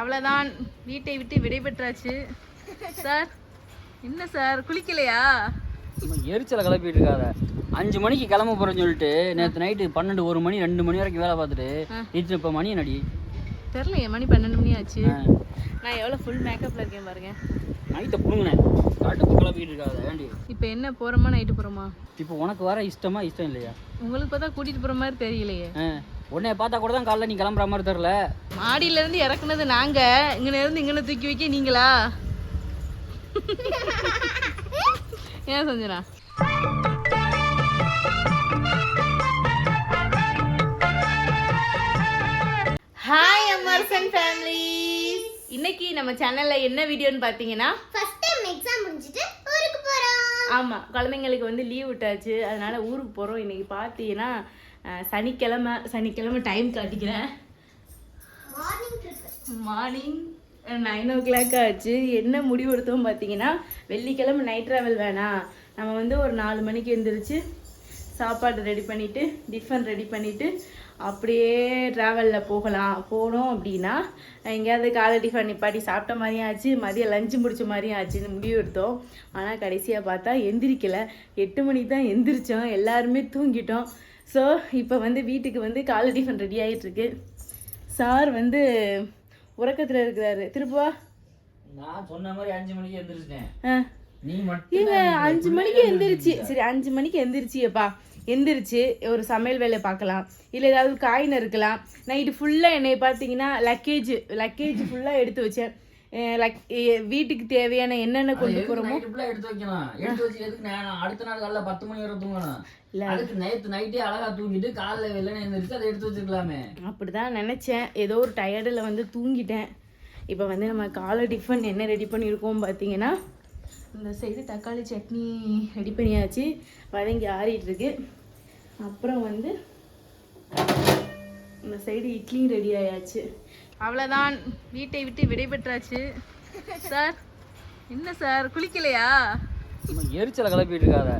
அவ்வளோதான் வீட்டை விட்டு விடைபெற்றாச்சு சார் என்ன சார் குளிக்கலையா? எரிச்சலை கிளப்பிட்டு இருக்காத. அஞ்சு மணிக்கு கிளம்ப போறேன்னு சொல்லிட்டு நேற்று நைட்டு பன்னெண்டு ஒரு மணி ரெண்டு மணி வரைக்கும் வேலை பார்த்துட்டு இது இப்போ மணி நடி தெரிலையே மணி பன்னெண்டு மணி ஆச்சு. நான் எவ்வளோ ஃபுல் மேக்கப்பில் இருக்கேன் பாருங்க. நைட்டை புடுங்கினேன். காட்டுக்கு கிளப்பிட்டு இருக்காத ஏண்டி இப்போ என்ன போகிறோமா நைட்டு போகிறோமா இப்போ உனக்கு வர இஷ்டமா இஷ்டம் இல்லையா? உங்களுக்கு பார்த்தா கூட்டிகிட்டு போகிற மாதிரி தெரியலையே. ஆ உன்னைய பார்த்தா கூட தான் காலைல நீ கிளம்புற மாதிரி தெரில மாடியிலேருந்து இறக்குனது நாங்கள் இங்கே இருந்து இங்கே தூக்கி வைக்க நீங்களா? ஏன் சஞ்சனா? ஹாய் அமர்சன் ஃபேமிலி இன்னைக்கு நம்ம சேனல்ல என்ன வீடியோன்னு பார்த்தீங்கன்னா ஃபர்ஸ்ட் டைம் எக்ஸாம் முடிஞ்சிட்டு ஊருக்கு போறோம். ஆமாம் குழந்தைங்களுக்கு வந்து லீவ் விட்டாச்சு. அதனால ஊருக்கு போகிறோம் இன்னைக்கு பார்த்தீங்கன்னா சனிக்கிழமை சனிக்கிழமை டைம் காட்டிக்கிறேன். மார்னிங் நைன் ஓ கிளாக் ஆச்சு. என்ன முடிவு எடுத்தோம் பார்த்தீங்கன்னா வெள்ளிக்கிழமை நைட் ட்ராவல் வேணாம் நம்ம வந்து ஒரு நாலு மணிக்கு எழுந்திரிச்சு சாப்பாடு ரெடி பண்ணிவிட்டு டிஃபன் ரெடி பண்ணிவிட்டு அப்படியே ட்ராவலில் போகலாம். போனோம் அப்படின்னா எங்கேயாவது காலை டிஃபன் நிப்பாட்டி சாப்பிட்ட மாதிரியும் ஆச்சு. மதியம் லஞ்சு முடிச்ச மாதிரியும் ஆச்சுன்னு முடிவு எடுத்தோம். ஆனால் கடைசியாக பார்த்தா எந்திரிக்கலை. எட்டு மணிக்கு தான் எந்திரிச்சோம். எல்லாருமே தூங்கிட்டோம். ஸோ இப்போ வந்து வீட்டுக்கு வந்து காலை டிஃபன் ரெடி ஆகிட்டுருக்கு சார் வந்து உறக்கத்தில் இருக்கிறாரு. திருப்பா நான் சொன்ன மாதிரி அஞ்சு மணிக்கு எந்திரிச்சிட்டேன். மட்டும் அஞ்சு மணிக்கு எந்திரிச்சு. சரி. அஞ்சு மணிக்கு எந்திரிச்சியப்பா. எந்திரிச்சு ஒரு சமையல் வேலையை பார்க்கலாம். இல்லை ஏதாவது காய் நறுக்கலாம் நைட்டு ஃபுல்லாக என்னை பார்த்தீங்கன்னா லக்கேஜ் லக்கேஜ் ஃபுல்லாக எடுத்து வச்சேன். லக்- வீட்டுக்கு தேவையான என்னென்ன கொண்டு ஃபுல்லாக எடுத்து வைக்கலாம். எடுத்து வச்சு எதுக்கு நான் அடுத்த நாள் காலைல பத்து மணி வரை தூங்கணும்? அதுக்கு நைட்டு நைட்டே அழகா தூங்கிட்டு காலைல வெள்ளனை எந்திரிச்சு அதை எடுத்து வச்சிருக்கலாமே அப்படி தான் நினச்சேன். ஏதோ ஒரு டயர்டில் வந்து தூங்கிட்டேன். இப்போ வந்து நம்ம காலை டிஃபன் என்ன ரெடி பண்ணியிருக்கோம் பார்த்தீங்கன்னா இந்த சைடு தக்காளி சட்னி ரெடி பண்ணியாச்சு. வதங்கி ஆறிட்டு இருக்கு. அப்புறம் வந்து இந்த சைடு இட்லியும் ரெடி ஆயாச்சு. அவ்வளோதான் வீட்டை விட்டு விடைபெற்றாச்சு. சார் என்ன சார் குளிக்கலையா? எரிச்சலை கிளப்பிட்டு இருக்காத.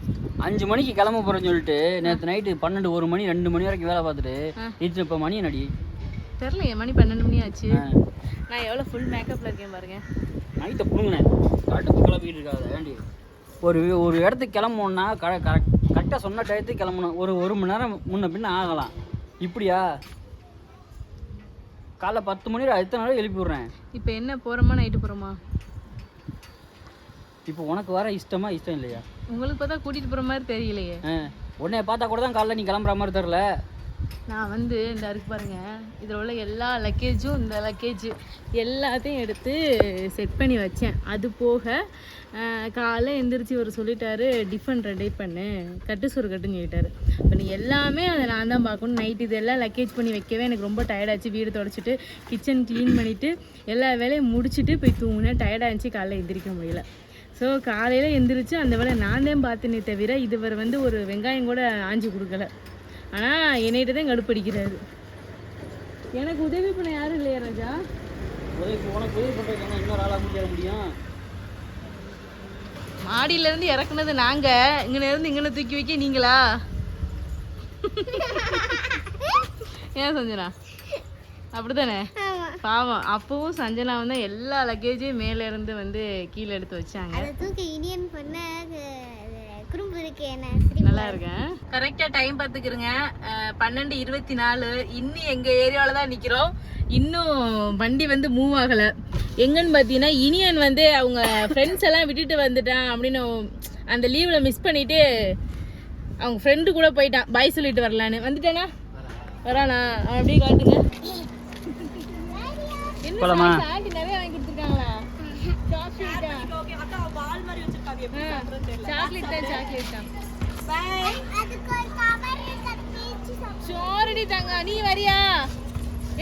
அஞ்சு மணிக்கு கிளம்ப போறேன்னு சொல்லிட்டு நேற்று நைட்டு பன்னெண்டு ஒரு மணி ரெண்டு மணி வரைக்கும் வேலை பார்த்துட்டு இது இப்போ மணி நடி தெரிலையே மணி பன்னெண்டு மணி ஆச்சு. நான் எவ்வளோ ஃபுல் மேக்கப்பில் இருக்கேன் பாருங்க. நைட்டை புடுங்கினேன். காட்டுக்கு கிளப்பிட்டு இருக்காத ஏண்டி? ஒரு ஒரு இடத்துக்கு கிளம்பணுன்னா கரெக்டாக சொன்ன டயத்துக்கு கிளம்பணும். ஒரு ஒரு மணி நேரம் முன்ன பின்ன ஆகலாம். இப்படியா? காலைல பத்து மணி எத்தனை நாள் எழுப்பி விட்றேன். இப்போ என்ன போகிறோமா நைட்டு போகிறோமா இப்போ உனக்கு வர இஷ்டமா இஷ்டம் இல்லையா? உங்களுக்கு பார்த்தா கூட்டிகிட்டு போகிற மாதிரி தெரியலையே. ஆ உன்னைய பார்த்தா கூட தான் காலைல நீ கிளம்புற மாதிரி தெரில நான் வந்து இந்த இருக்கு பாருங்க இதில் உள்ள எல்லா லக்கேஜும் இந்த லக்கேஜ் எல்லாத்தையும் எடுத்து செட் பண்ணி வச்சேன். அது போக காலை காலைல எந்திரிச்சு ஒரு சொல்லிட்டாரு டிஃபன் ரெடி பண்ணு. கட்டு சோறு கட்டுன்னு சொல்லிட்டாரு. இப்போ நீ எல்லாமே அதை நான் தான் பார்க்கணும். நைட் இதெல்லாம் லக்கேஜ் பண்ணி வைக்கவே எனக்கு ரொம்ப டயர்டாச்சு வீடு தொடச்சிட்டு கிச்சன் க்ளீன் பண்ணிவிட்டு எல்லா வேலையும் முடிச்சுட்டு போய் தூங்கினேன். டயர்டாகிடுச்சு காலைல எந்திரிக்க முடியல. ஸோ காலையில் எந்திரிச்சு அந்த வேலை நான் தான் பார்த்தேனே தவிர இதுவரை வந்து ஒரு வெங்காயம் கூட ஆஞ்சு கொடுக்கல. ஆனால் என்னைகிட்ட தான் கடுப்படிக்கிறாரு எனக்கு உதவி பண்ண யாரும் இல்லையா ராஜா? உனக்கு உதவி பண்ணுறதுக்கு இன்னொரு ஆளாக முடியாது முடியும்? மாடியிலேருந்து இறக்குனது நாங்கள் இங்கே இருந்து இங்கே தூக்கி வைக்க நீங்களா? ஏன் சஞ்சனா? அப்படிதானே ஆமா. பாவம். அப்பவும் சஞ்சனா வந்து எல்லா லக்கேஜையும் மேலே இருந்து வந்து கீழே எடுத்து வச்சாங்க. நல்லா இருக்கேன் கரெக்டா டைம் பார்த்துக்கிறங்க. பன்னெண்டு இருபத்தி நாலு இன்னும் எங்க ஏரியாவில் தான் நிக்கிறோம். இன்னும் வண்டி வந்து மூவ் ஆகல. எங்கன்னு பார்த்தீங்கன்னா இனியன் வந்து அவங்க ஃப்ரெண்ட்ஸ் எல்லாம் விட்டுட்டு வந்துட்டான் அப்படின்னு அந்த லீவ்ல மிஸ் பண்ணிட்டு அவங்க ஃப்ரெண்டு கூட போயிட்டான். பாய் சொல்லிட்டு வரலான்னு. வந்துட்டானா? வரானா? அவன் அப்படியே காட்டுங்க. என்ன போலாமா? snacks? சாக்லேட் தான் சாக்லேட் தான் அதுக்கு ஒரு கவர் கட்டிச்சு சோரடி தங்க நீ வரியா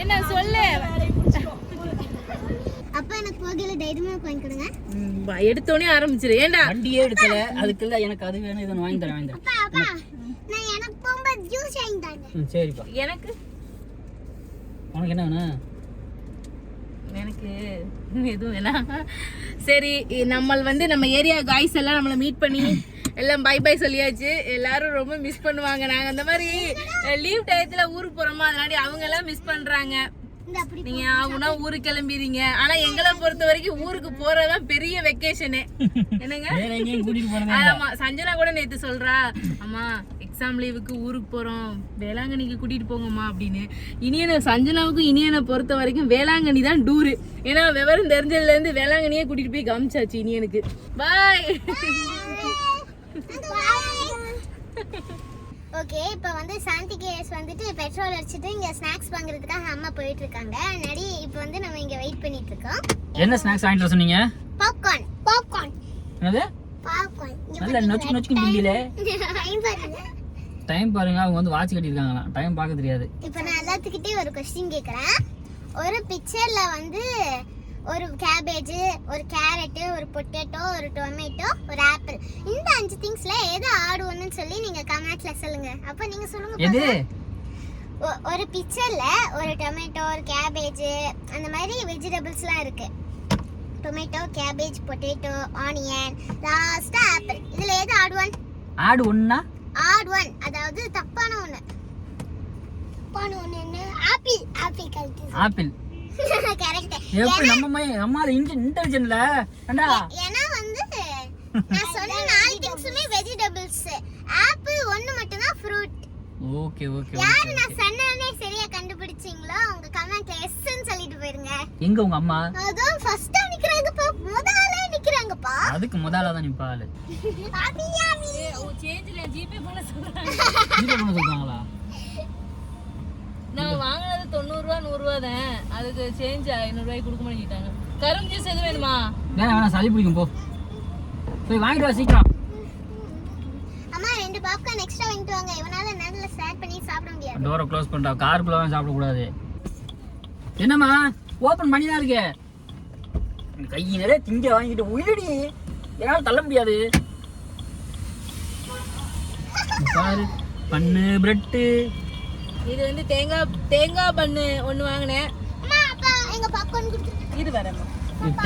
என்ன சொல்லு அப்பா எனக்கு போகையில தைரியமா வாங்கி கொடுங்க எடுத்தோடனே ஆரம்பிச்சிரு ஏண்டா வண்டியே எடுக்கல. அதுக்குள்ள எனக்கு அது வேணும் இதை வாங்கி தரேன் வாங்கி தரேன். அப்பா நான் எனக்கு போகும்போது ஜூஸ் வாங்கி தாங்க சரிப்பா. எனக்கு? உனக்கு என்ன வேணும்? எனக்கு எதுவும் வேணாம். சரி நம்ம வந்து நம்ம ஏரியா காய்ஸ் எல்லாம் நம்மளை மீட் பண்ணி எல்லாம் பை பை சொல்லியாச்சு. எல்லாரும் ரொம்ப மிஸ் பண்ணுவாங்க. நாங்கள் அந்த மாதிரி லீவ் டயத்தில் ஊருக்கு போகிறோமா அதனாடி அவங்க எல்லாம் மிஸ் பண்ணுறாங்க நீங்க ஆகுனா ஊருக்கு கிளம்பிடுறீங்க ஆனா எங்களை பொறுத்த வரைக்கும் ஊருக்கு போறதுதான் பெரிய வெக்கேஷனு என்னங்க? ஆமா சஞ்சனா கூட நேத்து சொல்றா அம்மா எக்ஸாம் லீவுக்கு ஊருக்கு போறோம். வேளாங்கண்ணிக்கு கூட்டிட்டு போங்கம்மா அப்படின்னு. இனியனை சஞ்சனாவுக்கும் இனியனை பொறுத்த வரைக்கும் வேளாங்கண்ணி தான் டூரு. ஏன்னா விவரம் தெரிஞ்சதுல இருந்து வேளாங்கண்ணியே கூட்டிட்டு போய் காமிச்சாச்சு இனியனுக்கு. பாய் ஓகே இப்போ வந்து சாந்தி கேஸ் வந்துட்டு பெட்ரோல் அடிச்சிட்டு இங்க ஸ்நாக்ஸ் வாங்குறதுக்காக அம்மா போயிட்டு இருக்காங்க நடி இப்போ வந்து நம்ம இங்க வெயிட் பண்ணிட்டு இருக்கோம் என்ன ஸ்நாக்ஸ் வாங்கிட்டு வர சொன்னீங்க? பாப்கார்ன் பாப்கார்ன் என்னது? பாப்கார்ன் நல்ல நொச்சு நொச்சுக்கு முடியல டைம் பாருங்க டைம் பாருங்க அவங்க வந்து வாட்ச் கட்டியிருக்காங்களாம். டைம் பார்க்க தெரியாது. இப்போ நான் எல்லாத்துக்கிட்டே ஒரு கொஸ்டின் கேட்குறேன் ஒரு பிக்சர்ல வந்து ஒரு கேபேஜ் ஒரு கேரட்டு ஒரு பொட்டேட்டோ ஒரு டொமேட்டோ ஒரு ஆப்பிள் இந்த அஞ்சு திங்ஸ்ல எது ஆடுவோன்னு சொல்லி நீங்க கமெண்ட்ல சொல்லுங்க. அப்ப நீங்க சொல்லுங்க எது? ஒரு பிக்சர்ல ஒரு டொமேட்டோ ஒரு கேபேஜ் அந்த மாதிரி வெஜிடபிள்ஸ்லாம் இருக்கு. டொமேட்டோ கேபேஜ் பொட்டேட்டோ ஆனியன் லாஸ்டா ஆப்பிள் இதுல எது ஆட் ஒன் ஆடு ஒன்னா? ஆட் ஒன் அதாவது தப்பான ஒண்ணு. தப்பான ஒண்ணு என்ன? Apple. Apple correct apple. Correct. எப்படி நம்ம மை- நம்ம இன்டெலிஜென்ட்ல ஏண்டா? ஏன்னா வந்து நான் சொன்ன நாலு திங்ஸுமே வெஜிடபிள்ஸ் ஆப்பிள் ஒண்ணு மட்டும் தான் ஃப்ரூட் ஓகே ஓகே யாரு நான் சொன்னேனே சரியா கண்டுபிடிச்சீங்களோ உங்க கமெண்ட்ல எஸ்ன்னு சொல்லிட்டு போயிருங்க. எங்க உங்க அம்மா? அதான் ஃபர்ஸ்டா நிக்கிறாங்கப்பா முதல்ல நிக்கிறாங்கப்பா அதுக்கு முதல்ல தான் நிப்பா ஆளு அபியாமி சேஞ்சில ஜிபே பண்ண சொல்றாங்க. ஜிபே பண்ண சொல்றாங்களா? நான் வாங்கினது தொண்ணூறுரூவா நூறுரூவா தான். அதுக்கு சேஞ்ச் ஐநூறுரூவாய்க்கு கொடுக்க மாட்டேங்கிட்டாங்க. கரும்பு ஜூஸ் எது வேணுமா? வேணாம் வேணாம் சளி பிடிக்கும் போ. போய் வாங்கிட்டு வா சீக்கிரம். அம்மா ரெண்டு பாப்கார்ன் எக்ஸ்ட்ரா வாங்கிட்டு வாங்க. இவனால நேரத்துல ஷேர் பண்ணி சாப்பிட முடியாது. டோரை க்ளோஸ் பண்ணிட்டா காருக்குள்ள சாப்பிடக்கூடாது. என்னம்மா ஓப்பன் பண்ணி தான் இருக்கு. கை நிறைய திங்க வாங்கிட்டு உயிரடி. என்னால் தள்ள முடியாது. பாரு பண்ணு பிரெட்டு. இது வந்து தேங்காய் தேங்காய் பண்ணு ஒன்று வாங்கினேன். அம்மா அப்பா எங்க பாப்கார்ன் கொடுத்துருங்க இது வரேம்மா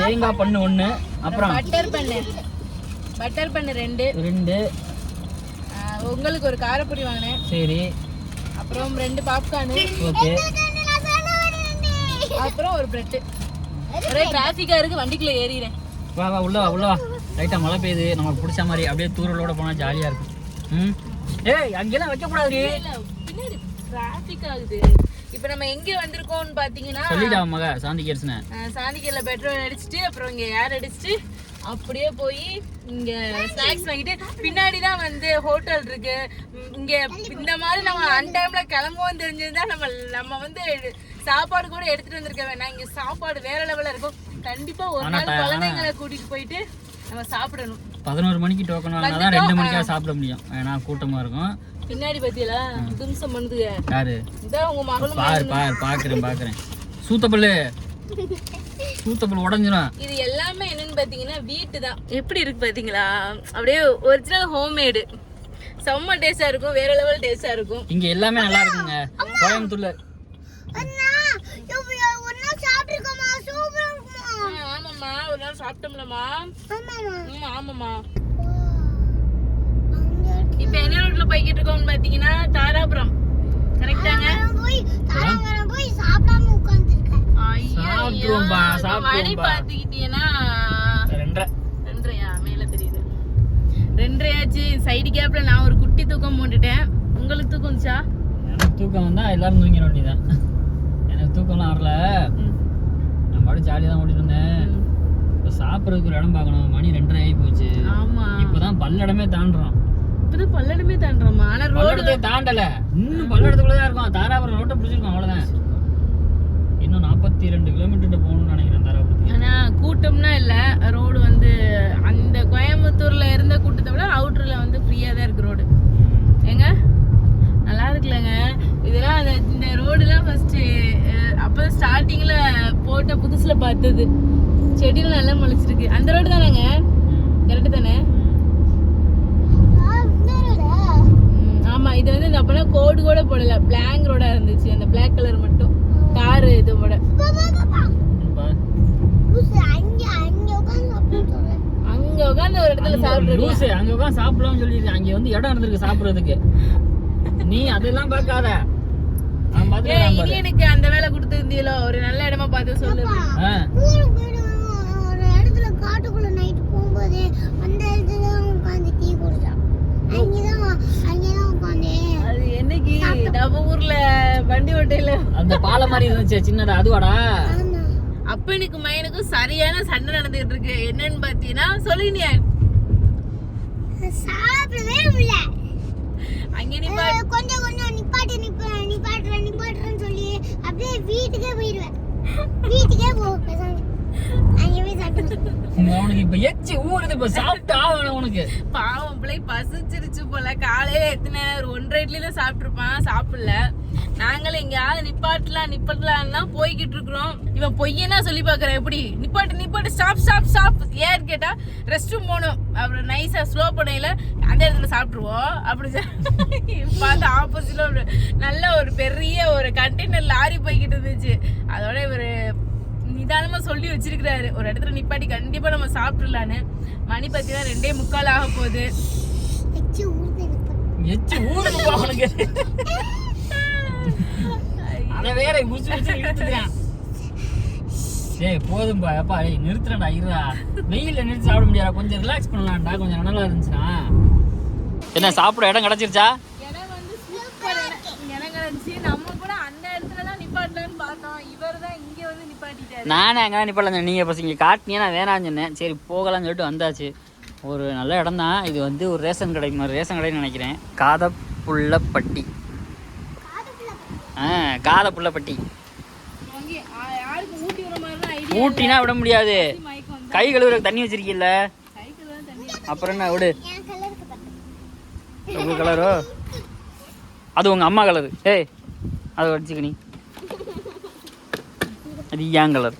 தேங்காய் பண்ணு ஒன்று அப்புறம் பட்டர் பண்ணு. பட்டர் பண்ணு ரெண்டு. ரெண்டு. உங்களுக்கு ஒரு காரப்பொடி வாங்கினேன். சரி. அப்புறம் ரெண்டு பாப்கார்னு ஓகே நான் சொல்ல வரேன் அப்புறம் ஒரு பிரெட்டு. ஒரே டிராஃபிக்காக இருக்கு வண்டிக்குள்ள ஏறிடுறேன் வா வா உள்ள வா உள்ள வா. லைட்டாக மழை பெய்யுது. நமக்கு பிடிச்ச மாதிரி அப்படியே தூரலோட போனால் ஜாலியாக இருக்கும். ம்? ஏய் அங்கெல்லாம் வைக்கக்கூடாது இல்ல பின்னாடி டிராஃபிக் ஆகுது. இப்போ நம்ம எங்க வந்திருக்கோம்னு பாத்தீங்கன்னா சொல்லிட்டா மக சாந்தி கேட்ஸ்னே. சாந்திக்கல்ல பெட்ரோல் அடிச்சுட்டு அப்புறம் இங்க ஏர் அடிச்சுட்டு அப்படியே போய் இங்க ஸ்நாக்ஸ் வாங்கிட்டு பின்னாடி தான் வந்து ஹோட்டல் இருக்கு. இங்க இந்த மாதிரி நம்ம அன்டைம்ல கிளம்புவோம் தெரிஞ்சிருந்தா நம்ம நம்ம வந்து சாப்பாடு கூட எடுத்துட்டு வந்திருக்க வேணாம். இங்க சாப்பாடு வேற லெவல்ல இருக்கும். கண்டிப்பா ஒரு நாள் குழந்தைங்களை கூட்டிட்டு போயிட்டு நம்ம சாப்பிடணும். பதினோரு மணிக்கு டோக்கன் வாங்கினா ரெண்டு மணிக்காக சாப்பிட முடியும். ஏன்னா கூட்டமாக இருக்கும். பின்னாடி பாத்தீங்களா தும்சம் பண்ணுதுங்க யாரு? இதான் உங்க மகளும் பாரு பாரு பார்க்குறேன் பார்க்குறேன் சூத்தப்பல்லு. சூத்தப்பல் உடஞ்சிரும். இது எல்லாமே என்னன்னு பாத்தீங்கன்னா வீட்டு தான். எப்படி இருக்கு பாத்தீங்களா? அப்படியே ஒரிஜினல் ஹோம்மேடு செம்ம டேஸ்டா இருக்கும். வேற லெவல் டேஸ்டா இருக்கும். இங்கே எல்லாமே நல்லா இருக்குங்க. கோயம்புத்தூர்ல அண்ணா இவ்வளோ ஒரு நாள் சாப்பிட்டுருக்கோமா சூப்பரா இருக்குமா ஆ, ஆமாம்மா. ஒரு நாள் சாப்பிட்டோம்லம்மா. ஆமாமா இப்ப என்ன ரோட்ல போய்கிட்டு இருக்கோம்னு பாத்தீங்கன்னா தாராபுரம். கரெக்டாங்க நான் போய் தாராபுரம் போய் சாப்பிடாம உட்காந்துருக்கேன் சாப்பிட்டுருவோம்பா, மணி. பாத்துக்கிட்டீங்கன்னா ரெண்டரை. ரெண்டரையா? மேல தெரியுது. ரெண்டரையாச்சு. சைடு கேப்ல நான் ஒரு குட்டி தூக்கம் போட்டுட்டேன் உங்களுக்கு தூக்கம் வந்துச்சா? எனக்கு தூக்கம் வந்தா எல்லாரும் தூங்கிட வேண்டியதான் எனக்கு தூக்கம்லாம் வரல. நான் பாட்டு ஜாலியாக தான் ஓடிட்டு இருந்தேன். இப்போ சாப்பிட்றதுக்கு ஒரு இடம் பார்க்கணும். மணி ரெண்டரை ஆகி போச்சு. ஆமா. இப்போதான் பல்லடமே தாண்டுறோம். இப்பதான் பல்லடமே தாண்டுறோமா? ஆனா ரோடு தாண்டல. இன்னும் பல்லடத்துக்குள்ள தான் இருக்கும். தாராபுரம் ரோட்டை பிடிச்சிருக்கோம் அவ்வளோதான் இன்னும் நாற்பத்தி ரெண்டு கிலோமீட்டர் போகணும்னு நினைக்கிறேன் தாராபுரத்துக்கு. ஆனா கூட்டம்னா இல்ல. ரோடு வந்து அந்த கோயம்புத்தூர்ல இருந்த கூட்டத்தை விட அவுட்டர்ல வந்து ஃப்ரீயா தான் இருக்கு ரோடு ஏங்க? நல்லா இருக்குல்லங்க. இதெல்லாம் அந்த இந்த ரோடுலாம் ஃபர்ஸ்ட் அப்பதான் ஸ்டார்டிங்ல போட்ட புதுசுல பார்த்தது. செடியெல்லாம் நல்லா முளைச்சிருக்கு. அந்த ரோடு தானேங்க? கரெக்டு தானே? ஆமா. இது வந்து இந்த அப்பெல்லாம் கோடு கூட போடல. பிளாக் ரோடா இருந்துச்சு. அந்த பிளாக் கலர் மட்டும். காரு இதோட இப்ப அங்க அங்க உட்காந்து சாப்பிட்டு ஒரு இடத்துல லூசு. அங்க உட்காந்து சாப்பிடலாம்னு சொல்லிட்டு அங்க வந்து இடம் இருந்திருக்கு சாப்பிடுறதுக்கு. நீ அதெல்லாம் பார்க்காத. எனக்கு அந்த வேலை கொடுத்துருந்தீங்களோ? ஒரு நல்ல இடமா பார்த்து சொல்லு ஆ, ஊருக்கு போயிடுவோம் ஒரு இடத்துல காட்டுக்குள்ள நைட்டு போகும்போது அந்த இடத்துல தான் உட்காந்து டீ குடிச்சோம் அங்கேதான் அங்கேதான் உட்காந்து அது என்னைக்கு? நம்ம ஊர்ல வண்டி ஓட்டையில. அந்த பாலை மாதிரி இருந்துச்சு சின்னதா. அதுவாடா? ஆமா. அப்பனுக்கு மயனுக்கும் சரியான சண்டை நடந்துகிட்டு இருக்கு. என்னன்னு பாத்தீங்கன்னா சொல்லினியா சாப்பிடவே முடியல. அங்க கொஞ்சம் கொஞ்சம் நிப்பாட்டு நிப்பா நிப்பாட்டுறேன் நிப்பாட்டுறேன்னு சொல்லி அப்படியே வீட்டுக்கே போயிடுவேன். வீட்டுக்கே போ உனக்கு இப்ப எச்சி ஊறுது இப்ப சாப்பிட்டு ஆகணும் உனக்கு பாவம் பிள்ளை பசிச்சிருச்சு போல. காலையில எத்தனை ஒரு ஒன்றரை இட்லி தான் சாப்பிட்டுருப்பான் சாப்பிடல. நாங்களும் எங்கேயாவது நிப்பாட்டலாம் நிப்பாட்டலாம்னா போய்கிட்டு இருக்கிறோம். இவன் பொய்யனா சொல்லி பார்க்கறேன் எப்படி? நிப்பாட்டு நிப்பாட்டு ஸ்டாப் ஸ்டாப் ஸ்டாப் ஏன்னு கேட்டா ரெஸ்ட் ரூம் போகணும். அப்புறம் நைஸா ஸ்லோ பண்ணையில அந்த இடத்துல சாப்பிட்டுருவோம். அப்படி பார்த்து ஆப்போசிட்ல நல்ல ஒரு பெரிய ஒரு கண்டெய்னர் லாரி போய்கிட்டு இருந்துச்சு. அதோட இவர் நிதானமா சொல்லி வச்சிருக்கிறாரு. ஒரு இடத்துல நிப்பாட்டி கண்டிப்பா நம்ம சாப்பிட்டுலான்னு மணி பார்த்தீங்கன்னா ரெண்டே முக்கால் ஆக போகுது. ஊருக்கு எச்சி உனக்கு. அத வேற இழுத்துக்கிறான். ஏய் போதும்பா அப்பா ஏய் நிறுத்துறடா இருடா. வெயில்ல நிறுத்தி சாப்பிட முடியாதா கொஞ்சம் ரிலாக்ஸ் பண்ணலாம்டா. கொஞ்சம் நல்லா இருந்துச்சுன்னா என்ன சாப்பிட இடம் கிடைச்சிருச்சா இடம் வந்து சூப்பர் இடம் கிடந்துச்சு நம்ம கூட அந்த இடத்துல தான் நிப்பாட்டலான்னு பார்த்தோம் இவர் தான் இங்க வந்து நிப்பாட்டிட்டாரு நானே அங்கே நிப்பாடலாம் நீங்கள் இப்போ இங்கே காட்டினே நான் வேணாம்னு சொன்னேன். சரி போகலாம்னு சொல்லிட்டு வந்தாச்சு. ஒரு நல்ல இடம் தான். இது வந்து ஒரு ரேஷன் கடை மாதிரி ரேஷன் கடைன்னு நினைக்கிறேன். காதப்புள்ளப்பட்டி. ஆ காதப்புள்ளப்பட்டி. ஆ- ஊட்டினா விட முடியாது. கை கழுவுற தண்ணி வச்சிருக்கீல்ல? அப்புறம் என்ன விடு. உங்கள் கலரோ அது உங்கள் அம்மா கலரு ஏய் அதை வச்சுக்க நீ. அது ஏன் கலர்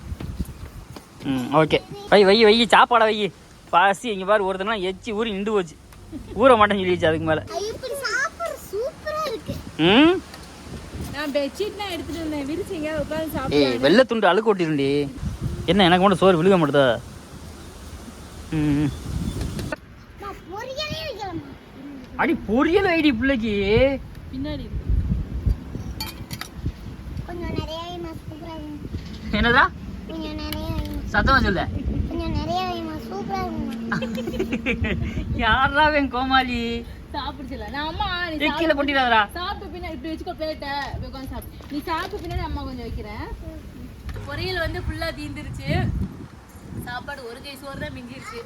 ம் ஓகே. வை வை வை சாப்பாடை வை. பாசி இங்கே பாரு ஒருத்தனா எச்சி ஊறி நின்று போச்சு. ஊற மாட்டேன்னு சொல்லிடுச்சு அதுக்கு மேலே. ம்? ஏய் வெள்ளை துண்டு அழுக்கு ஓட்டிருண்டி என்ன எனக்கு மட்டும் சோறு விழுக மாட்டுதா? ம் நான் பொரியலே வைக்கலாம் அடி பொரியல் ஐடி பிள்ளைக்கு. பின்னாடி இருக்கு. கொஞ்சம் நிறைய வைமா சூப்பரா வைமா சத்தமா சொல்ல. கொஞ்சம் நிறைய வைமா சூப்பரா இருக்குமா யாரா என் கோமாளி? சாப்பிடுச்சுல நான் அம்மா நீ கீழே கொட்டிடாதடா. சாப்பிட்ட பின்னாடி இப்படி வச்சுக்கோ பிளேட்டை உட்காந்து சாப்பிடு. நீ சாப்பிட்ட பின்னாடி அம்மா கொஞ்சம் வைக்கிறேன். பொரியல் வந்து ஃபுல்லா தீந்துருச்சு. சாப்பாடு ஒரு கை சோறு தான் மிஞ்சிருச்சு.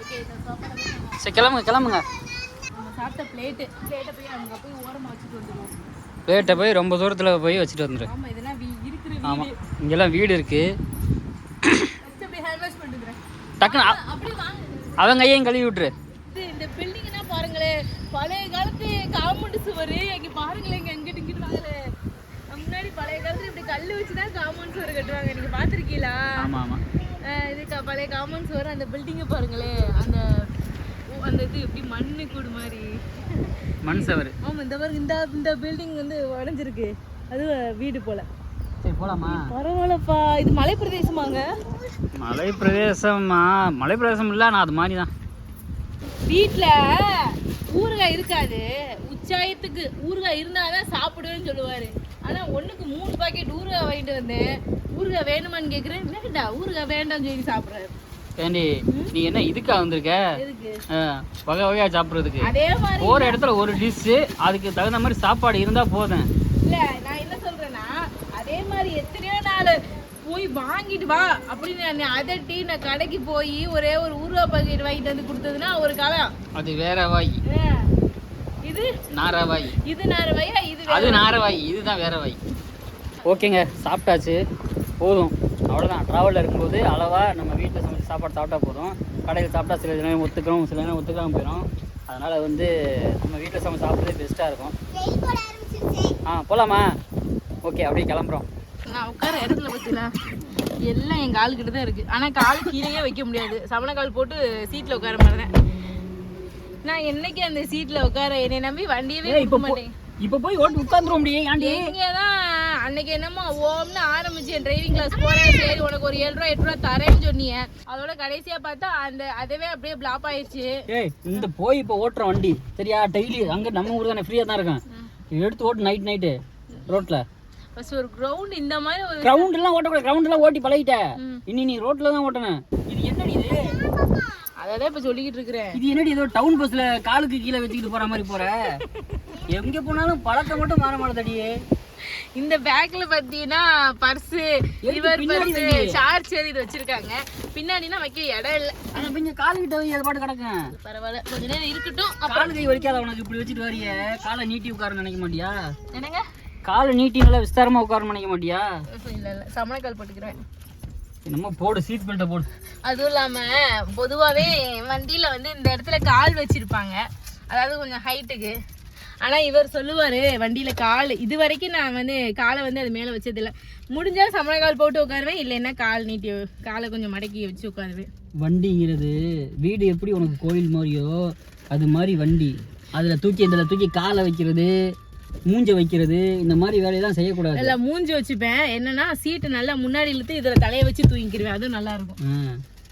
ஓகே இந்த சாப்பாடு சரி கிளம்புங்க கிளம்புங்க. நம்ம சாப்பிட்ட பிளேட்டு பிளேட்டை போய் அங்க போய் ஓரமா வச்சுட்டு வந்துடுவோம் போய் ரொம்ப தூரத்தில் போய் வச்சுட்டு வந்துரு. ஆமா இதெல்லாம் வீ- இருக்கிற ஆமாம் இங்கெல்லாம் வீடு இருக்கு. ஃபர்ஸ்ட் அப்படியே ஹேண்ட் வாஷ் பண்ணுறேன் டக்குன்னு அவங்க கையையும் கழுவி விட்டுரு? இந்த பில்டிங்னா பாருங்களேன் பழைய காலத்து காம்பவுண்ட் சுவர். இங்க பாருங்களேன் இங்க எங்கிட்டு இங்கிட்டு வாங்கல. முன்னாடி பழைய காலத்துல இப்படி கல்லு வச்சு தான் காம்பவுண்ட் சுவர் கட்டுவாங்க. நீங்க பாத்திருக்கீங்களா ஆமாம் ஆமாம் இது பழைய காம்பவுண்ட் சுவர் அந்த பில்டிங்கை பாருங்களேன் அந்த அந்த இது எப்படி மண்ணு கூடு மாதிரி. மண் சவர். ஆமா இந்த பாருங்க இந்த இந்த பில்டிங் வந்து உடஞ்சிருக்கு. அது வீடு போல. சரி போகலாமா பரவாயில்லப்பா. இது மலை பிரதேசமாங்க மலை பிரதேசமா மலை பிரதேசம் இல்லை நான் அது மாதிரி தான் வீட்ல ஊறுகாய் இருக்காது. உச்சாயத்துக்கு ஊறுகாய் இருந்தாதான் சாப்பிடுவேன்னு சொல்லுவாரு. ஆனா ஒண்ணுக்கு மூணு பாக்கெட் ஊறுகாய் வாங்கிட்டு வந்தேன். ஊறுகாய் வேணுமான்னு கேக்குறேன். வேண்டாம் ஊறுகாய் வேண்டாம்னு சொல்லி சாப்பிடுறாரு. ஏண்டி நீ என்ன இதுக்கா வந்திருக்க? வகை வகையாக சாப்பிட்றதுக்கு. அதே மாதிரி போகிற இடத்துல ஒரு டிஷ்ஷு அதுக்கு தகுந்த மாதிரி சாப்பாடு இருந்தால் போதும் இல்ல நான் என்ன சொல்றேன்னா அதே மாதிரி எத்தனையோ நாள் போய் வாங்கிட்டு வா அப்படின்னு நான் அதட்டி நான் கடைக்கு போய் ஒரே ஒரு ஊறுகாய் பாக்கெட் வாங்கிட்டு வந்து கொடுத்ததுன்னா ஒரு காலம் அது வேற வாய். இது நாரவாய் இது நாரவையா இது வேற அது நாரவாய் இதுதான் வேற வாய். ஓகேங்க சாப்பிட்டாச்சு. போதும். அவ்வளோதான் ட்ராவலில் இருக்கும்போது அளவாக நம்ம வீட்டில் சமைச்சு சாப்பாடு சாப்பிட்டா போதும். கடையில் சாப்பிட்டா சில நேரம் ஒத்துக்கிறோம் சில நேரம் ஒத்துக்காம போயிடும் அதனால் வந்து நம்ம வீட்டில் சமைச்சு சாப்பிட்றது பெஸ்ட்டாக இருக்கும். வெயில் போட ஆரம்பிச்சிருச்சு. ஆ போகலாமா ஓகே அப்படியே கிளம்புறோம். நான் உட்கார இடத்துல பத்தில எல்லாம் என் கால் கிட்ட தான் இருக்கு. ஆனா கால் கீழேயே வைக்க முடியாது. சமண கால் போட்டு சீட்ல உட்கார மாட்டேன் நான் என்னைக்கு அந்த சீட்ல உட்கார என்னை நம்பி வண்டியவே இப்போ மாட்டேன். இப்போ போய் ஓட்டு உட்காந்துரும் முடியும் ஏன்டி இங்கதான் அன்னைக்கு என்னமோ ஓம்னு ஆரம்பிச்சேன் டிரைவிங் கிளாஸ் போறேன். சரி உனக்கு ஒரு ஏழு ரூபா எட்டு ரூபா தரேன்னு சொன்னீங்க அதோட கடைசியா பார்த்தா அந்த அதுவே அப்படியே பிளாப் ஆயிடுச்சு. ஏய் இந்த போய் இப்போ ஓட்டுற வண்டி சரியா? டெய்லி அங்கே நம்ம ஊர் தானே ஃப்ரீயாக தான் இருக்கேன். எடுத்து ஓட்டு நைட் நைட்டு ரோட்டில் ஃபர்ஸ்ட் ஒரு கிரவுண்ட் இந்த மாதிரி ஒரு கிரவுண்ட் எல்லாம் ஓட்டக்கூடாது. கிரவுண்ட் எல்லாம் ஓட்டி பழகிட்ட. இனி நீ ரோட்ல தான் ஓட்டணும். இது என்னடி இது? அதான் இப்ப சொல்லிக்கிட்டு இருக்கிறேன். இது என்னடி ஏதோ டவுன் பஸ்ல காலுக்கு கீழே வச்சுக்கிட்டு போற மாதிரி போற? எங்க போனாலும் பழக்கம் மட்டும் மாற மாட்டேடியே இந்த பேக்ல பாத்தீங்கன்னா பர்ஸ் ரிவர் பர்ஸ்? சார்ஜர் இது வச்சிருக்காங்க. பின்னாடினா வைக்க இடம் இல்ல. ஆனா பின்ன கால் கிட்ட அது பாட்டு கிடக்கும். பரவாயில்ல. கொஞ்ச நேரம் இருக்கட்டும். கால் கை வலிக்காத உனக்கு இப்படி வச்சுட்டு வரிய. காலை நீட்டி உட்கார நினைக்க மாட்டியா? என்னங்க? காலை நீட்டி நல்லா விஸ்தாரமா உட்கார நினைக்க மாட்டியா? இல்ல இல்ல. சமணக்கால் போட்டுக்கிறேன். என்னமோ போடு சீட் பெல்ட்டை போடு. அதுவும் இல்லாம பொதுவாவே வண்டியில வந்து இந்த இடத்துல கால் வச்சிருப்பாங்க. அதாவது கொஞ்சம் ஹைட்டுக்கு ஆனா இவர் சொல்லுவாரு வண்டியில கால் இது வரைக்கும் நான் வந்து காலை வந்து அது மேல வச்சது இல்ல முடிஞ்சா சமணக்கால் போட்டு உட்காருவேன் இல்லைன்னா கால் நீட்டி காலை கொஞ்சம் மடக்கி வச்சு உட்காருவேன். வண்டிங்கிறது வீடு எப்படி உனக்கு கோயில் மாதிரியோ அது மாதிரி வண்டி. அதில் தூக்கி இதில் தூக்கி காலை வைக்கிறது மூஞ்ச வைக்கிறது இந்த மாதிரி வேலையெல்லாம் செய்யக்கூடாது. நல்லா மூஞ்சி வச்சுப்பேன். என்னன்னா சீட்டு நல்லா முன்னாடி இழுத்து இதுல தலையை வச்சு தூங்கிக்கிருவேன். அதுவும் நல்லா இருக்கும்.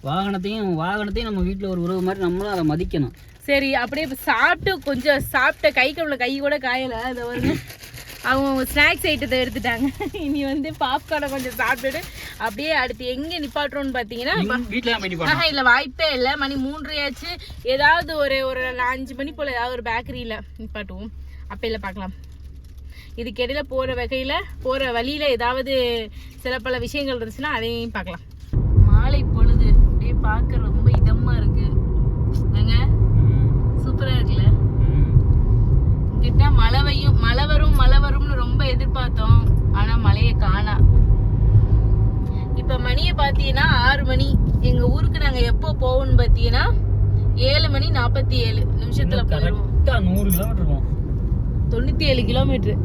வாகனத்தையும் வாகனத்தையும் நம்ம வீட்டில் ஒரு உறவு மாதிரி நம்மளும் அதை மதிக்கணும். சரி அப்படியே இப்ப சாப்பிட்டு கொஞ்சம் சாப்பிட்ட கை உள்ள கை கூட காயல. அதை வருங்க அவங்க ஸ்நாக்ஸ் ஐட்டத்தை எடுத்துட்டாங்க. இனி வந்து பாப்கார்னை கொஞ்சம் சாப்பிட்டுட்டு அப்படியே அடுத்து எங்க நிப்பாட்டுறோம்னு பார்த்தீங்கன்னா இல்ல வாய்ப்பே இல்லை. மணி மூன்றையாச்சு. ஏதாவது ஒரு ஒரு அஞ்சு மணி போல ஏதாவது ஒரு பேக்கரியில நிப்பாட்டுவோம். அப்பையில பார்க்கலாம் இதுக்கு இடையில போற வகையில போற வழியில ஏதாவது சில பல விஷயங்கள் இருந்துச்சுன்னா அதையும் பார்க்கலாம். மாலை பொழுது அப்படியே பார்க்க ரொம்ப இதமா இருக்கு. ஏங்க? சூப்பரா இருக்குல்ல? கிட்ட மழை பெய்யும் மழை வரும் மழை வரும்னு ரொம்ப எதிர்பார்த்தோம். ஆனா மழையை காணா. இப்ப மணியை பாத்தீங்கன்னா ஆறு மணி. எங்க ஊருக்கு நாங்க எப்போ போவோம்னு பாத்தீங்கன்னா ஏழு மணி நாற்பத்தி ஏழு. நிமிஷத்துல போயிடுவோம். நூறு கிலோமீட்டர் தொண்ணூத்தி ஏழு கிலோமீட்டர்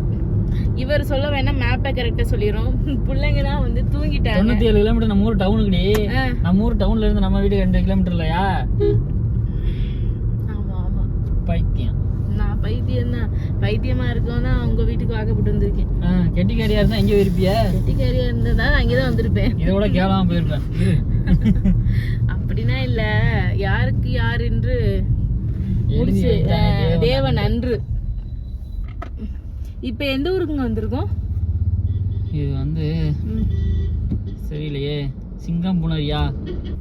இவர் சொல்ல வேணா மேப்பை கரெக்டா சொல்லிடும் பிள்ளைங்க தான் வந்து தூங்கிட்டாங்க. தொண்ணூற்றி ஏழு கிலோமீட்டர் நம்ம ஊர் டவுனுக்குடி நம்ம ஊர் டவுன்ல இருந்து நம்ம வீடு ரெண்டு கிலோமீட்டர் இல்லையா? ஆமா ஆமா. பைத்தியம். நான் பைத்தியம் தான் பைத்தியமா இருக்கவும் தான் உங்க வீட்டுக்கு வாக்கப்பட்டு வந்திருக்கேன். கெட்டிக்காரியா இருந்தா எங்கே இருப்பிய வெட்டிக்காரியா இருந்ததா நான் இங்கதான் வந்திருப்பேன். இதை விட கேவலமா போயிருப்பேன். அப்படின்னா இல்ல யாருக்கு யார் என்று முடிச்சு தேவன் அன்று. இப்ப எந்த ஊருக்குங்க வந்திருக்கோம்? இது வந்து. சரியில்லையே சிங்கம் புனரியா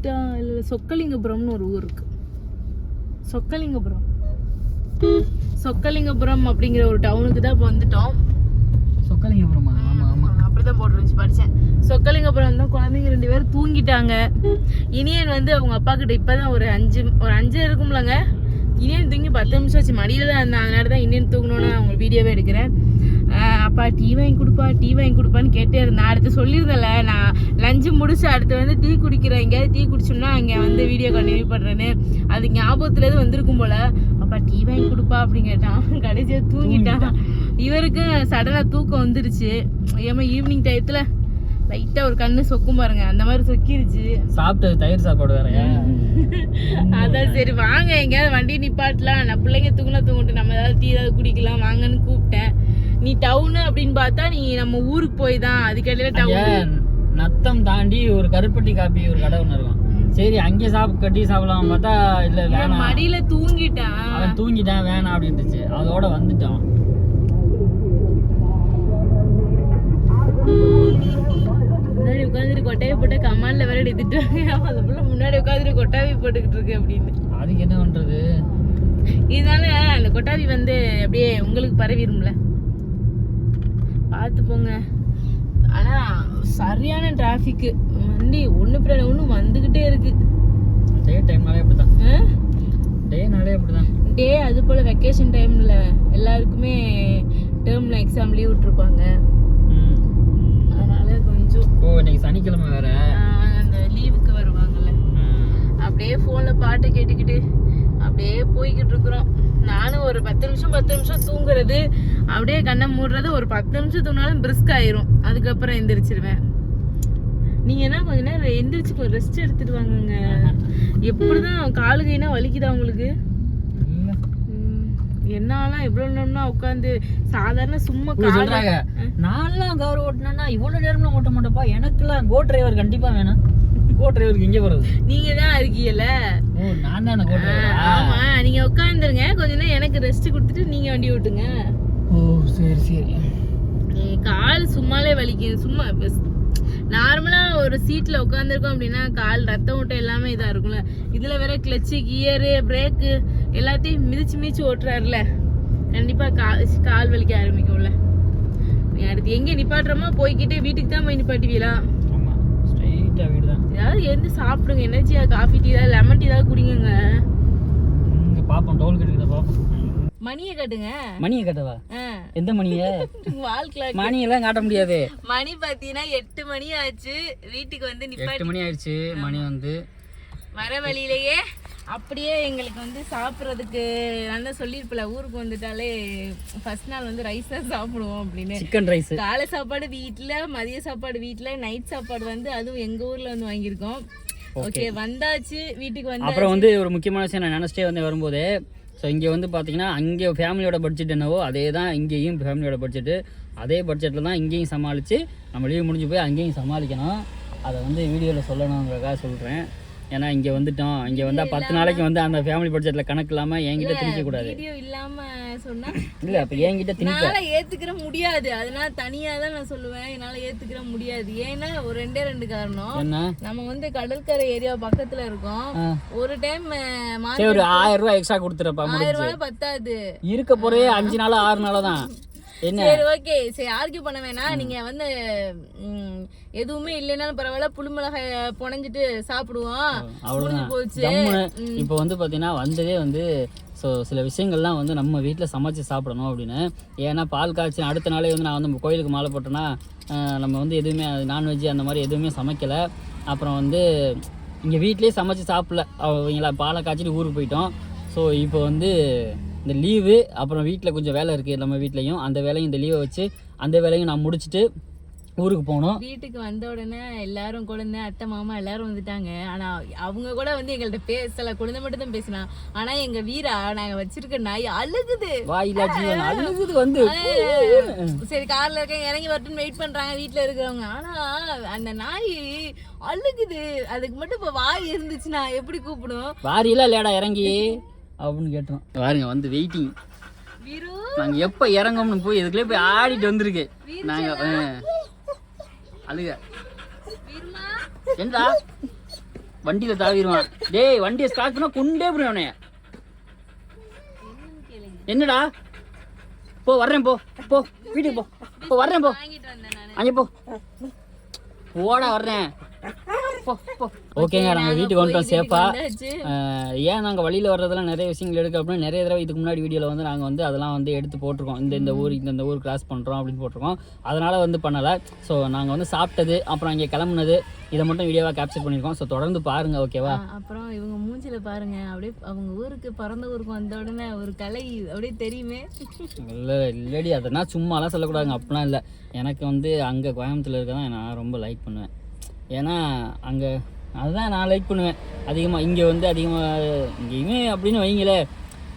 டா- இல்ல சொக்கலிங்கபுரம்னு ஒரு ஊர் இருக்கு. சொக்கலிங்கபுரம். சொக்கலிங்கபுரம் அப்படிங்கிற ஒரு டவுனுக்கு தான் இப்போ வந்துட்டோம். சொக்கலிங்கபுரமா? ஆமா ஆமா அப்படிதான் போட்டுருந்துச்சு படிச்சேன். சொக்கலிங்கபுரம் தான் குழந்தைங்க ரெண்டு பேரும் தூங்கிட்டாங்க. இனியன் வந்து அவங்க அப்பா கிட்ட இப்பதான் ஒரு அஞ்சு ஒரு அஞ்சு இருக்கும்லங்க. இனியன் தூங்கி பத்து நிமிஷம் ஆச்சு. மடியில தான் இருந்தேன். அதனால தான் இனியன் தூங்கணும்னு உங்களுக்கு வீடியோவே எடுக்கிறேன். அப்பா டீ வாங்கி கொடுப்பா டீ வாங்கி கொடுப்பான்னு கேட்டே இருந்தேன். அடுத்து சொல்லியிருந்தேன்ல நான் லஞ்சு முடிச்சு அடுத்து வந்து டீ குடிக்கிறேன் எங்கேயாவது டீ குடிச்சோம்னா அங்கே வந்து வீடியோ கண்டினியூ பண்ணுறேன்னு அது ஞாபகத்துலேருந்து வந்திருக்கும் போல. அப்பா டீ வாங்கி கொடுப்பா அப்படின்னு கேட்டான். கடைசியாக தூங்கிட்டான். இவருக்கு சடனாக தூக்கம் வந்துருச்சு. ஏமா ஈவினிங் டயத்தில் லைட்டாக ஒரு கண்ணு சொக்கும் பாருங்க. அந்த மாதிரி சொக்கிருச்சு. சாப்பிட்டது தயிர் சாப்பாடு வேறயா அதான் சரி வாங்க எங்கேயாவது வண்டி நிப்பாட்டலாம். நான் பிள்ளைங்க தூங்கினா தூங்கிட்டு நம்ம ஏதாவது டீ ஏதாவது குடிக்கலாம் வாங்கன்னு கூப்பிட்டேன். நீ டவுனு அப்படின்னு பார்த்தா நீ நம்ம ஊருக்கு போய் தான் அதுக்கடையில டவுன் நத்தம் தாண்டி ஒரு கருப்பட்டி காப்பி ஒரு கடை ஒன்று இருக்கும். சரி அங்கே சாப்பிட்டு கட்டி சாப்பிடலாம் பார்த்தா இல்ல வேணாம். மடியில தூங்கிட்டேன் அவன் தூங்கிட்டான் வேணாம் அப்படின்ட்டுச்சு அதோட வந்துட்டான். முன்னாடி உட்காந்துட்டு கொட்டையை போட்டு கமான்ல வேற எடுத்துட்டாங்க அந்த புள்ள முன்னாடி உட்காந்துட்டு கொட்டாவி போட்டுக்கிட்டு இருக்கு அப்படின்னு. அதுக்கு என்ன பண்றது? இதனால அந்த கொட்டாவி வந்து அப்படியே உங்களுக்கு பரவிடும்ல பார்த்து போங்க. ஆனா சரியான டிராஃபிக் வண்டி ஒண்ணு பின்னாடி ஒண்ணு வந்துகிட்டே இருக்கு. டே டைம்னாலே அப்படிதான் டேனாலே அப்படிதான் டே அது போல வெக்கேஷன் டைம்ல எல்லாருக்குமே டேர்ம்ல எக்ஸாம் லீவ் விட்டுருப்பாங்க. அதனால கொஞ்சம் ஓ இன்னைக்கு சனிக்கிழமை வேற. அந்த லீவுக்கு வருவாங்கல்ல. அப்படியே ஃபோனில் பாட்டு கேட்டுக்கிட்டு அப்படியே போய்கிட்டு இருக்கிறோம். நானும் ஒரு பத்து நிமிஷம் பத்து நிமிஷம் தூங்குறது அப்படியே கண்ணை மூடுறது ஒரு பத்து நிமிஷம் தூங்கினாலும் பிரிஸ்க் ஆயிரும். அதுக்கப்புறம் எந்திரிச்சிருவேன். நீங்க என்ன கொஞ்ச நேரம் எந்திரிச்சு கொஞ்சம் ரெஸ்ட் எடுத்துட்டு வாங்குங்க. எப்படிதான் காலு கைனா வலிக்குதா உங்களுக்கு? என்னாலாம் எவ்வளவு நேரம்னா உட்காந்து சாதாரண சும்மா சொல்றாங்க. நான்லாம் கார் ஓட்டினா இவ்வளவு நேரம்லாம் ஓட்ட மாட்டேப்பா எனக்குலாம் கோ டிரைவர் கண்டிப்பா வேணும். கோ டிரைவருக்கு இங்கே போறது நீங்க தான் இருக்கீங்கல்ல? ஓ நான் தானே கோ டிரைவரா ஆமா நீங்க உட்காந்துருங்க. கொஞ்ச நேரம் எனக்கு ரெஸ்ட் கொடுத்துட்டு நீங்க வண்டி ஓட்டுங்க. ஓ சரி சரி. கால் சும்மாலே வலிக்குது. சும்மா நார்மலா ஒரு சீட்ல உட்காந்துருக்கோம் அப்படின்னா கால் ரத்த ஓட்டம் எல்லாமே இதா இருக்கும்ல. இதுல வேற கிளச்சு கியரு பிரேக்கு எல்லாத்தையும் மிதிச்சு மிதிச்சு ஓட்டுறாருல. கண்டிப்பா கால் கால் வலிக்க ஆரம்பிக்கும்ல. அடுத்து எங்க நிப்பாட்டுறோமோ போய்கிட்டே வீட்டுக்கு தான் போய் நிப்பாட்டுவீங்களா ஆமாம் ஸ்ட்ரைட்டாக வீடு ஏதாவது எந்த சாப்பிடுங்க. எனர்ஜியா காஃபி டீ ஏதாவது லெமன் டீ ஏதாவது குடிங்க இங்கே பார்ப்போம் டோல் கட்டுக்கிறத பார்ப்போம் மணியை கட்டுங்க. மணியை கட்டவா. எந்த மணியை? வாழ்க்கை மணியெல்லாம் காட்ட முடியாது. மணி பாத்தீங்கன்னா எட்டு மணி ஆச்சு. வீட்டுக்கு வந்து எட்டு மணி ஆயிடுச்சு. மணி வந்து வர வழியிலேயே அப்படியே எங்களுக்கு வந்து சாப்பிட்றதுக்கு நான் தான் சொல்லியிருப்பல ஊருக்கு வந்துட்டாலே ஃபர்ஸ்ட் நாள் வந்து ரைஸ் தான் சாப்பிடுவோம் அப்படின்னு. சிக்கன் ரைஸ் காலை சாப்பாடு வீட்டில் மதிய சாப்பாடு வீட்டில் நைட் சாப்பாடு வந்து அதுவும் எங்கள் ஊரில் வந்து வாங்கியிருக்கோம். ஓகே வந்தாச்சு வீட்டுக்கு வந்து அப்புறம் வந்து ஒரு முக்கியமான விஷயம் நான் நினச்சிட்டே வந்து வரும்போது ஸோ இங்கே வந்து பார்த்தீங்கன்னா அங்கே ஃபேமிலியோட பட்ஜெட் என்னவோ அதே தான் இங்கேயும் ஃபேமிலியோட பட்ஜெட்டு அதே பட்ஜெட்டில் தான் இங்கேயும் சமாளித்து நம்ம லீவ் முடிஞ்சு போய் அங்கேயும் சமாளிக்கணும். அதை வந்து வீடியோவில் சொல்லணுங்கிறதுக்காக சொல்கிறேன் ஏன்னா இங்கே வந்துட்டோம். இங்கே வந்தால் பத்து நாளைக்கு வந்து அந்த ஃபேமிலி பட்ஜெட்டில் கணக்கு இல்லாமல் என்கிட்ட திணிக்கக்கூடாது வீடியோ இல்லாம சொன்னா இல்லை அப்போ என்கிட்ட திணிக்க என்னால ஏத்துக்கிற முடியாது. அதனால தனியா தான் நான் சொல்லுவேன். என்னால ஏத்துக்கிற முடியாது. ஏன்னா ஒரு ரெண்டே ரெண்டு காரணம். என்ன? நம்ம வந்து கடற்கரை ஏரியா பக்கத்துல இருக்கோம். ஒரு டைம் சரி ஒரு ஆயிரம் ரூபாய் எக்ஸ்ட்ரா கொடுத்துறப்பா ஆயிரம் ரூபாய் பத்தாது. இருக்க போறே அஞ்சு நாள் ஆறு நாள் தான். சரி ஓகே சரி ஆர்கியூ பண்ண வேணாம். நீங்க வந்து எதுவுமே இல்லைனாலும் பரவாயில்ல. புளிமிளகாய புனைஞ்சிட்டு சாப்பிடுவோம். முடிஞ்சு அவ்வளோதான் போச்சு இப்போ வந்து பார்த்தீங்கன்னா வந்ததே வந்து ஸோ சில விஷயங்கள்லாம் வந்து நம்ம வீட்டில் சமைச்சு சாப்பிடணும் அப்படின்னு. ஏன்னா பால் காய்ச்சி அடுத்த நாளே வந்து நான் வந்து கோயிலுக்கு மாலை போட்டேன்னா நம்ம வந்து எதுவுமே நான்வெஜ் அந்த மாதிரி எதுவுமே சமைக்கலை. அப்புறம் வந்து இங்கே வீட்லேயே சமைச்சு சாப்பிடல. அவங்கள பாலை காய்ச்சிட்டு ஊருக்கு போயிட்டோம். ஸோ இப்போ வந்து இந்த லீவு அப்புறம் வீட்டில் கொஞ்சம் வேலை இருக்குது நம்ம வீட்லேயும். அந்த வேலையும் இந்த லீவை வச்சு அந்த வேலையும் நான் முடிச்சுட்டு ஊருக்கு போகணும். வீட்டுக்கு வந்த உடனே எல்லாரும் குழந்தை அத்தை மாமா எல்லாரும் வந்துட்டாங்க. ஆனா அவங்க கூட வந்து எங்கள்ட்ட பேசல. குழந்தை மட்டும் தான் பேசினா. ஆனா எங்க வீரா நாங்க வச்சிருக்க நாய் அழுகுது. வாயிலா ஜீவன்? அழுகுது வந்து. சரி கார்ல இருக்க இறங்கி வரட்டும்னு வெயிட் பண்றாங்க வீட்ல இருக்கிறவங்க ஆனா அந்த நாய் அழுகுது. அதுக்கு மட்டும் இப்ப வாய் இருந்துச்சுன்னா எப்படி கூப்பிடும்? வாரியெல்லாம் இல்லையாடா இறங்கி? அப்படின்னு கேட்டோம் பாருங்க வந்து வெயிட்டிங் வீரு. நாங்க எப்ப இறங்கணும்னு போய் இதுக்குள்ளே போய் ஆடிட்டு வந்திருக்கு. நாங்க. அழுக. வீருமா. என்னடா வண்டியில தாவிடுவான் டேய் வண்டியை ஸ்டார்ட் பண்ணா கொண்டே போடுவேன் அவனைய. என்னடா? போ வர்றேன் போ. போ வீட்டுக்கு போ. போ வர்றேன் போ. வாங்கிட்டு வந்தேன் நானு. அங்கே போ. போடா வர்றேன். ஓகேங்க நாங்கள் வீட்டுக்கு வந்துட்டோம் சேஃபா வந்தாச்சு. ஏன் நாங்கள் வழியில் வர்றதெல்லாம் நிறைய விஷயங்கள் எடுக்க அப்படின்னா நிறைய தடவை இதுக்கு முன்னாடி வீடியோவில் வந்து நாங்கள் வந்து அதெல்லாம் வந்து எடுத்து போட்டிருக்கோம். இந்த இந்த ஊர் இந்த இந்த ஊர் கிராஸ் பண்ணுறோம் அப்படின்னு போட்டிருக்கோம். அதனால் வந்து பண்ணலை. ஸோ நாங்கள் வந்து சாப்பிட்டது அப்புறம் இங்கே கிளம்புனது இதை மட்டும் வீடியோவாக கேப்சர் பண்ணியிருக்கோம். ஸோ தொடர்ந்து பாருங்கள் ஓகேவா அப்புறம் இவங்க மூஞ்சில பாருங்க அப்படியே அவங்க ஊருக்கு பிறந்த ஊருக்கு வந்த உடனே ஒரு கலை அப்படியே தெரியுமே. இல்லை இல்லடி அதெல்லாம் சும்மாலாம் சொல்லக்கூடாதுங்க. அப்படிலாம் இல்லை. எனக்கு வந்து அங்கே கோயம்புத்தூர்ல இருக்க தான் நான் ரொம்ப லைக் பண்ணுவேன். ஏன்னா அங்கே அதுதான் நான் லைக் பண்ணுவேன். அதிகமாக இங்கே வந்து அதிகமாக இங்கேயுமே அப்படின்னு வைங்களே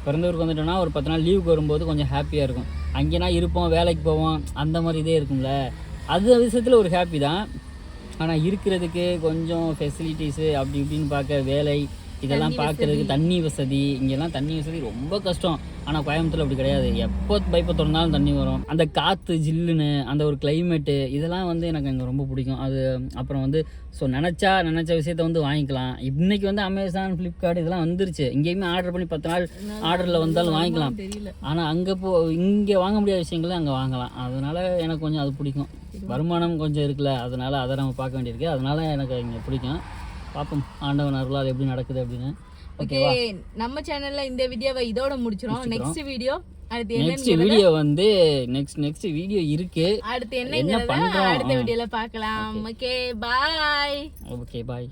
பிறந்த ஊருக்கு வந்துட்டோம்னா ஒரு பத்து நாள் லீவுக்கு வரும்போது கொஞ்சம் ஹாப்பியாக இருக்கும். அங்கேனா இருப்போம் வேலைக்கு போவோம் அந்த மாதிரி இதே இருக்கும்ல. அது விஷயத்தில் ஒரு ஹாப்பி தான். ஆனால் இருக்கிறதுக்கு கொஞ்சம் ஃபெசிலிட்டிஸு அப்படி இப்படின்னு பார்க்க வேலை இதெல்லாம் பார்க்கறதுக்கு தண்ணி வசதி. இங்கெல்லாம் தண்ணி வசதி ரொம்ப கஷ்டம். ஆனால் கோயம்புத்தூர் அப்படி கிடையாது. எப்போ பைப்பை திறந்தாலும் தண்ணி வரும். அந்த காற்று ஜில்லுன்னு அந்த ஒரு கிளைமேட்டு இதெல்லாம் வந்து எனக்கு அங்கே ரொம்ப பிடிக்கும். அது அப்புறம் வந்து ஸோ நினச்சா நினச்ச விஷயத்த வந்து வாங்கிக்கலாம். இன்னைக்கு வந்து அமேசான் ஃப்ளிப்கார்ட் இதெல்லாம் வந்துருச்சு. இங்கேயுமே ஆர்டர் பண்ணி பத்து நாள் ஆர்டரில் வந்தாலும் வாங்கிக்கலாம். ஆனால் அங்கே போ இங்கே வாங்க முடியாத விஷயங்களை அங்கே வாங்கலாம். அதனால எனக்கு கொஞ்சம் அது பிடிக்கும். வருமானம் கொஞ்சம் இருக்குல்ல. அதனால அதை நம்ம பார்க்க வேண்டியிருக்கு. அதனால எனக்கு இங்கே பிடிக்கும். பார்ப்போம். ஆண்டவன் அருளால் எப்படி நடக்குது அப்படின்னு. ஓகே நம்ம சேனல்ல இந்த வீடியோவை இதோட முடிச்சிரும் நெக்ஸ்ட் வீடியோ அடுத்து நெக்ஸ்ட் வீடியோ வந்து நெக்ஸ்ட் நெக்ஸ்ட் வீடியோ இருக்கு. அடுத்து என்ன பண்றோம்? அடுத்த வீடியோல பார்க்கலாம். Okay bye okay bye